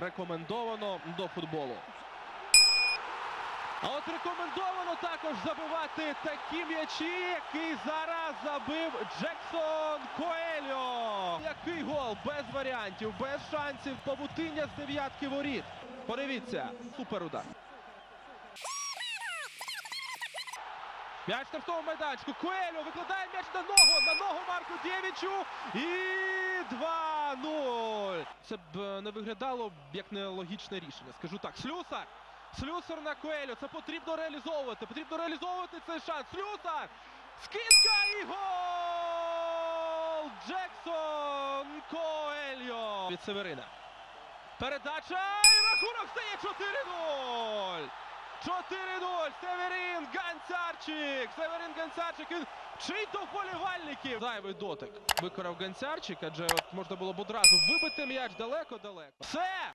рекомендовано до футболу. А от рекомендовано також забивати такі м'ячі, який зараз забив Джексон Коельо. Який гол? Без варіантів, без шансів. Побутиння з дев'ятки воріт. Подивіться, супер удар. М'яч штрафному майданчику. Коельо викладає м'яч на ногу. На ногу Марку Дєвічу. І 2-0. Це б е, не виглядало як нелогічне рішення. Скажу так. Слюсар. Слюсар на Коельо. Це потрібно реалізовувати. Потрібно реалізовувати цей шанс. Слюсар. Скидка і гол! Джексон Коельо. Від Северина. Передача і рахунок стає 4-0. 4-0. Северін Ганцарчик. Северин Ганцарчик. Він вчить до вболівальників. Зайвий дотик викорав Ганцарчик, адже от можна було б одразу вибити м'яч далеко-далеко. Все!